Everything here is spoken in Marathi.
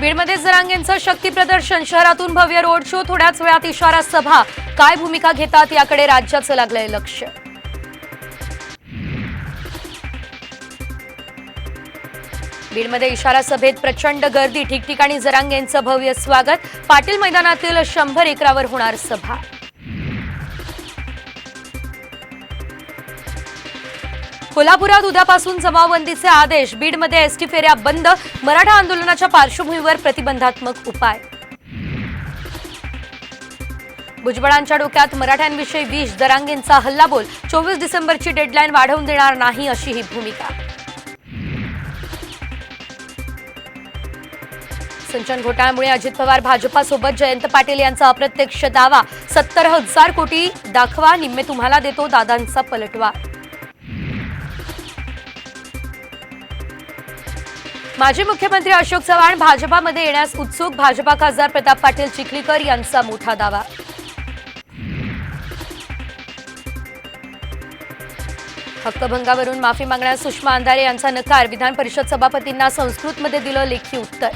बीडमध्ये जरांगेंचं शक्ती प्रदर्शन शहरातून भव्य रोड शो थोड्याच वेळात इशारा सभा. काय भूमिका घेतात याकडे राज्याचं लागलंय लक्ष? बीडमध्ये इशारा सभेत प्रचंड गर्दी ठिकठिकाणी जरांगेंचं भव्य स्वागत. पाटील मैदानातील शंभर एकरावर होणार सभा. कोल्हापुरात उद्यापासून जमावबंदीचे आदेश. बीडमध्ये एसटी फेऱ्या बंद. मराठा आंदोलनाच्या पार्श्वभूमीवर प्रतिबंधात्मक उपाय. भुजबळांच्या डोक्यात मराठ्यांविषयी विष दरांगेंचा हल्लाबोल. चोवीस डिसेंबरची डेडलाईन वाढवून देणार नाही अशी ही भूमिका. सिंचन घोटाळ्यामुळे अजित पवार भाजपासोबत जयंत पाटील यांचा अप्रत्यक्ष दावा. सत्तर हजार कोटी दाखवा निम्मे तुम्हाला देतो दादांचा पलटवार. माजी मुख्यमंत्री अशोक चव्हाण भाजपामध्ये येण्यास उत्सुक. भाजपा खासदार प्रताप पाटील चिखलीकर यांचा मोठा दावा. हक्कभंगावरून माफी मागण्यास सुषमा अंधारे यांचा नकार. विधान परिषद सभापतींना संस्कृतमध्ये दिलं लेखी उत्तर.